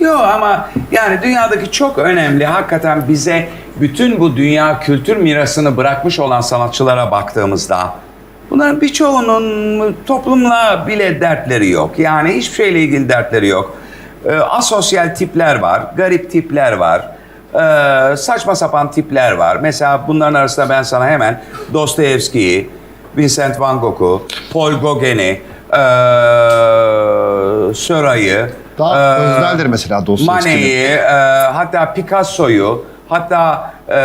Yok ama yani dünyadaki çok önemli hakikaten bize bütün bu dünya kültür mirasını bırakmış olan sanatçılara baktığımızda bunların birçoğunun toplumla bile dertleri yok. Yani hiçbir şeyle ilgili dertleri yok. Ee, asosyal tipler var, garip tipler var. ee, saçma sapan tipler var. Mesela bunların arasında ben sana hemen Dostoyevski'yi, Vincent van Gogh'u, Paul Gauguin'i, ee, Söray'ı, Daha ee, özneldir mesela Dostoyevski'nin. Manet'i, e, hatta Picasso'yu, hatta e,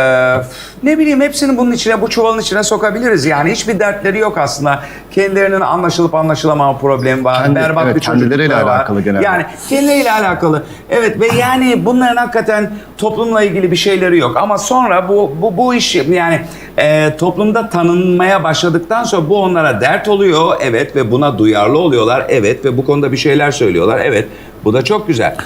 ne bileyim hepsini bunun içine, bu çuvalın içine sokabiliriz. Yani hiçbir dertleri yok aslında. Kendilerinin anlaşılıp anlaşılamama problemi var. Kendi- berbat evet, bir kendileriyle çocuklukları var. alakalı genelde. Yani kendileriyle alakalı. Evet ve yani bunların hakikaten toplumla ilgili bir şeyleri yok. Ama sonra bu bu, bu iş yani e, toplumda tanınmaya başladıktan sonra bu onlara dert oluyor. Evet ve buna duyarlı oluyorlar. Evet ve bu konuda bir şeyler söylüyorlar. Evet bu da çok güzel.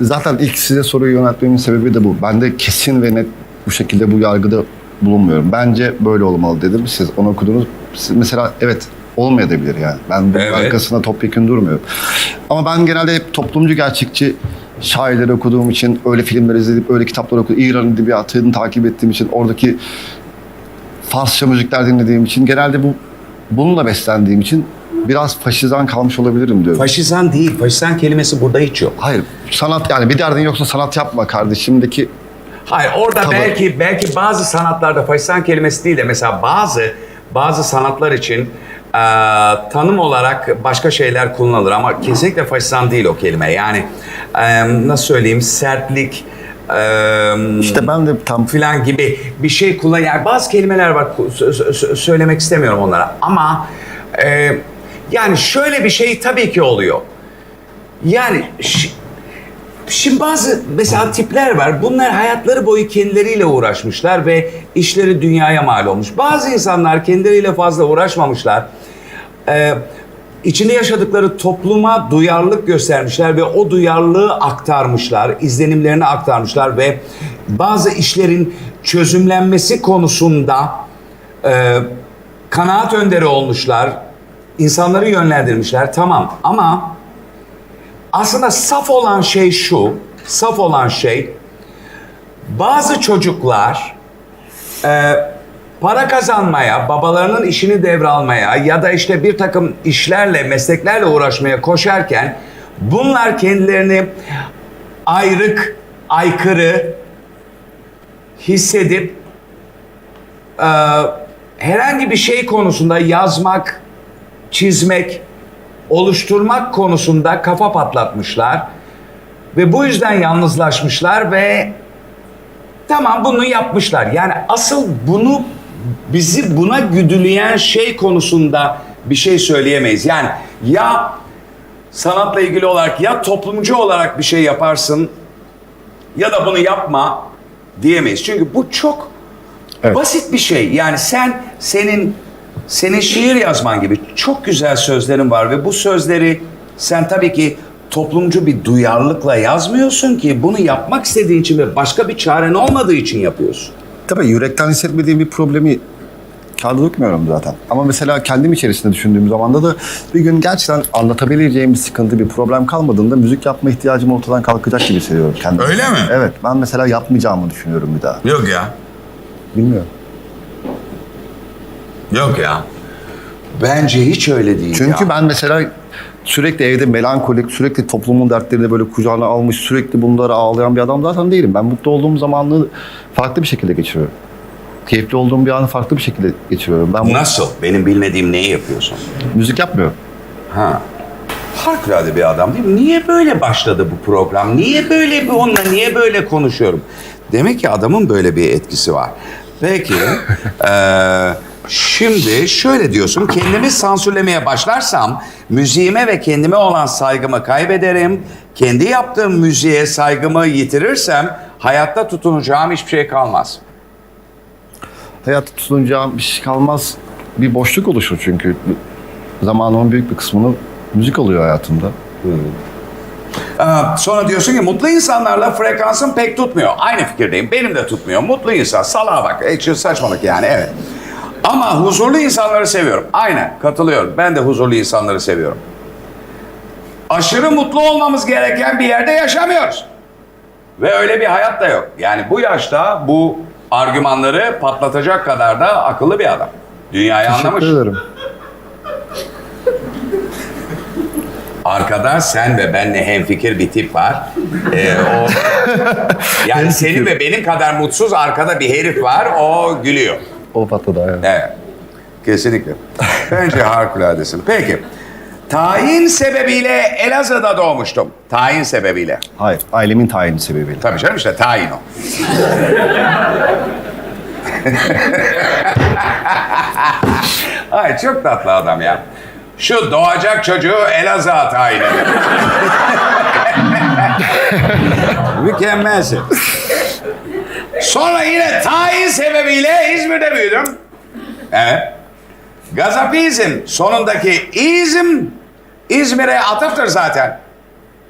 Zaten ilk size soruyu yöneltmemin sebebi de bu. Ben de kesin ve net bu şekilde bu yargıda bulunmuyorum. Bence böyle olmalı dedim. Siz onu okudunuz. Siz mesela evet olmayabilir yani. Ben bunun Evet. arkasında topyekun durmuyorum. Ama ben genelde hep toplumcu gerçekçi şairleri okuduğum için, öyle filmler izleyip, öyle kitaplar okudum. İran edebiyatını takip ettiğim için, oradaki Farsça müzikler dinlediğim için, genelde bu bununla beslendiğim için biraz faşizan kalmış olabilirim diyorum. Faşizan değil. Faşizan kelimesi burada hiç yok. Hayır, sanat yani bir derdin yoksa sanat yapma kardeşimdeki Hayır orada Tabii. belki belki bazı sanatlarda faşizan kelimesi değil de mesela bazı bazı sanatlar için e, tanım olarak başka şeyler kullanılır ama kesinlikle faşizan değil o kelime. Yani e, nasıl söyleyeyim sertlik e, işte ben de tam filan gibi bir şey kullan. Yani bazı kelimeler var sö- sö- sö- söylemek istemiyorum onlara ama e, yani şöyle bir şey tabii ki oluyor. Yani Şimdi bazı mesela tipler var. Bunlar hayatları boyu kendileriyle uğraşmışlar ve işleri dünyaya mal olmuş. Bazı insanlar kendileriyle fazla uğraşmamışlar. Ee, içinde yaşadıkları topluma duyarlılık göstermişler ve o duyarlılığı aktarmışlar, izlenimlerini aktarmışlar ve bazı işlerin çözümlenmesi konusunda e, kanaat önderi olmuşlar, insanları yönlendirmişler. Tamam ama aslında saf olan şey şu, saf olan şey bazı çocuklar e, para kazanmaya, babalarının işini devralmaya ya da işte bir takım işlerle, mesleklerle uğraşmaya koşarken bunlar kendilerini ayrık, aykırı hissedip e, herhangi bir şey konusunda yazmak, çizmek, oluşturmak konusunda kafa patlatmışlar ve bu yüzden yalnızlaşmışlar ve tamam bunu yapmışlar. Yani asıl bunu bizi buna güdüleyen şey konusunda bir şey söyleyemeyiz. Yani ya sanatla ilgili olarak ya toplumcu olarak bir şey yaparsın ya da bunu yapma diyemeyiz. Çünkü bu çok Evet. basit bir şey. Yani sen senin senin şiir yazman gibi çok güzel sözlerin var ve bu sözleri sen tabii ki toplumcu bir duyarlılıkla yazmıyorsun ki bunu yapmak istediğin için ve başka bir çaren olmadığı için yapıyorsun. tabii yürekten hissetmediğim bir problemi kağıda dökmüyorum zaten. Ama mesela kendim içerisinde düşündüğüm zaman da bir gün gerçekten anlatabileceğim bir sıkıntı, bir problem kalmadığında müzik yapma ihtiyacım ortadan kalkacak gibi hissediyorum kendimi. Öyle mi? Evet. Ben mesela yapmayacağımı düşünüyorum bir daha. Yok ya. Bilmiyorum. Yok ya. Bence hiç öyle değil Çünkü ya. ben mesela sürekli evde melankolik, sürekli toplumun dertlerini böyle kucağına almış, sürekli bunlara ağlayan bir adam zaten değilim. Ben mutlu olduğum zamanını farklı bir şekilde geçiriyorum. Keyifli olduğum bir anı farklı bir şekilde geçiriyorum. Ben Nasıl? Benim bilmediğim neyi yapıyorsun? müzik yapmıyorum. Ha. Harikulade bir adam değil mi? Niye böyle başladı bu program? Niye böyle bir onunla niye böyle konuşuyorum? Demek ki adamın böyle bir etkisi var. Peki. eee, şimdi şöyle diyorsun. Kendimi sansürlemeye başlarsam müziğime ve kendime olan saygımı kaybederim. Kendi yaptığım müziğe saygımı yitirirsem hayatta tutunacağım hiçbir şey kalmaz. Hayatta tutunacağım bir şey kalmaz. Bir boşluk oluşur çünkü. Zamanımın büyük bir kısmını müzik oluyor hayatımda. Ee, Sonra diyorsun ki mutlu insanlarla frekansın pek tutmuyor. Aynı fikirdeyim. Benim de tutmuyor. Mutlu insan. Salağa bak. E, şu saçmalık yani evet. Ama huzurlu insanları seviyorum. Aynen katılıyorum. Ben de huzurlu insanları seviyorum. Aşırı mutlu olmamız gereken bir yerde yaşamıyoruz. Ve öyle bir hayat da yok. Yani bu yaşta bu argümanları patlatacak kadar da akıllı bir adam. Dünyayı anlamış. Teşekkür ederim. Arkada sen ve benle hemfikir bir tip var. Ee, o yani senin ve benim kadar mutsuz arkada bir herif var. O gülüyor. O patladı evet. Evet. Kesinlikle. Bence harikuladesin. Peki. Tayin sebebiyle Elazığ'da doğmuştum. Tayin sebebiyle. Hayır, ailemin tayini sebebiyle. Tabii canım işte tayin o. Ay çok tatlı adam ya. Şu doğacak çocuğu Elazığ'a tayin edin. Mükemmelsin. Sonra yine tayin sebebiyle İzmir'de büyüdüm. Evet. Gazapizm sonundaki izm İzmir'e atıftır zaten.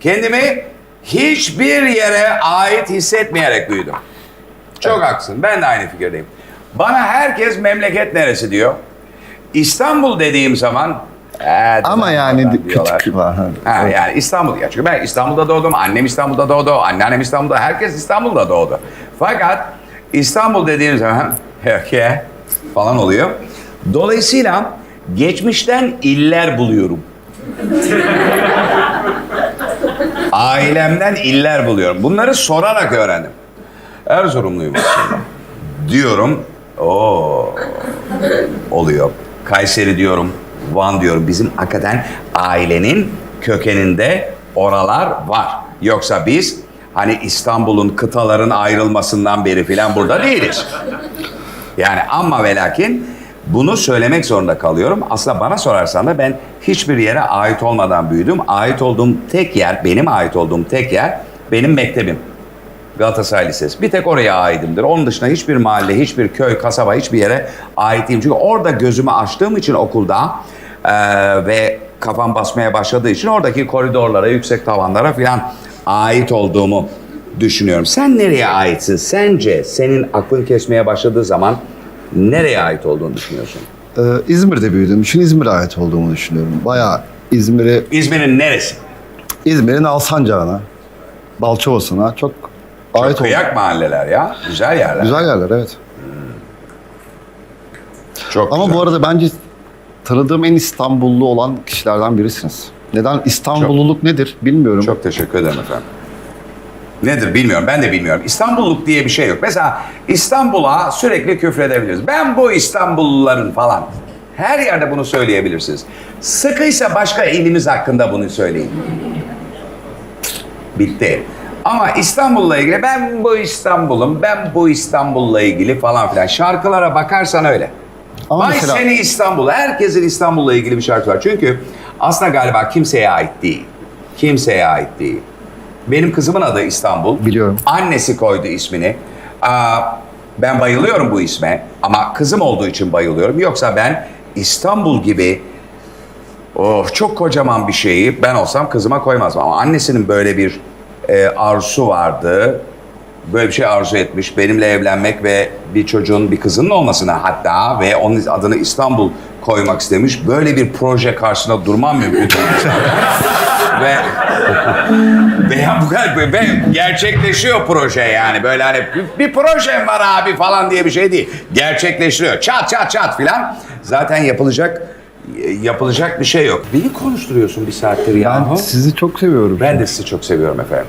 Kendimi hiçbir yere ait hissetmeyerek büyüdüm. Çok haklısın. Ben de aynı fikirdeyim. Bana herkes memleket neresi diyor. İstanbul dediğim zaman "Ee, Ama yani diyorlar. küçük var. ha. Yani İstanbul ya. Çünkü ben İstanbul'da doğdum. Annem İstanbul'da doğdu. Anneannem İstanbul'da. Herkes İstanbul'da doğdu. Fakat İstanbul dediğim zaman "Peki" falan oluyor. Dolayısıyla geçmişten iller buluyorum. Ailemden iller buluyorum. Bunları sorarak öğrendim. Erzurumluyum aslında. diyorum. Oo oluyor. Kayseri diyorum, Van diyorum. Bizim hakikaten ailenin kökeninde oralar var. Yoksa biz hani İstanbul'un kıtaların ayrılmasından beri filan burada değiliz. Yani ama ve lakin bunu söylemek zorunda kalıyorum. Aslında bana sorarsan da ben hiçbir yere ait olmadan büyüdüm. Ait olduğum tek yer, benim ait olduğum tek yer benim mektebim. Galatasaray Lisesi. Bir tek oraya aitimdir. Onun dışında hiçbir mahalle, hiçbir köy, kasaba, hiçbir yere ait değilim. Çünkü orada gözümü açtığım için okulda eee, ve kafam basmaya başladığı için oradaki koridorlara, yüksek tavanlara falan ait olduğumu düşünüyorum. Sen nereye aitsin? Sence senin aklın kesmeye başladığı zaman nereye ait olduğunu düşünüyorsun? Ee, İzmir'de büyüdüğüm için İzmir'e ait olduğumu düşünüyorum. Bayağı İzmir'e, İzmir'in neresi? İzmir'in Alsancak'ına, Balçova'sına çok Çok ait kıyak mahalleler ya. Güzel yerler. Güzel yerler evet. Çok Ama güzel. bu arada bence tanıdığım en İstanbullu olan kişilerden birisiniz. Neden İstanbulluluk nedir bilmiyorum. Çok teşekkür ederim efendim. Nedir bilmiyorum. Ben de bilmiyorum. İstanbulluk diye bir şey yok. Mesela İstanbul'a sürekli küfredebiliriz. Ben bu İstanbulluların falan. Her yerde bunu söyleyebilirsiniz. Sıkıysa başka ilimiz hakkında bunu söyleyin. Bitti. Ama İstanbul'la ilgili ben bu İstanbul'um, ben bu İstanbul'la ilgili falan filan. Şarkılara bakarsan öyle. Ama Vay mesela- seni İstanbul. Herkesin İstanbul'la ilgili bir şarkı var. Çünkü aslında galiba kimseye ait değil. Kimseye ait değil. Benim kızımın adı İstanbul. Biliyorum. Annesi koydu ismini. Aa, ben bayılıyorum bu isme ama kızım olduğu için bayılıyorum. Yoksa ben İstanbul gibi oh, çok kocaman bir şeyi ben olsam kızıma koymazdım. Ama annesinin böyle bir e, arzusu vardı. Böyle bir şey arzu etmiş. Benimle evlenmek ve bir çocuğun, bir kızının olmasına hatta ve onun adını İstanbul koymak istemiş. Böyle bir proje karşısında durmam mümkün değil. ve ve ya bu kadar ve gerçekleşiyor proje yani böyle hani bir, bir projem var abi falan diye bir şey değil. Gerçekleşiyor. Çat çat çat filan. Zaten yapılacak yapılacak bir şey yok. Beni konuşturuyorsun bir saattir ya. Ben sizi çok seviyorum. Ben de sizi çok seviyorum efendim.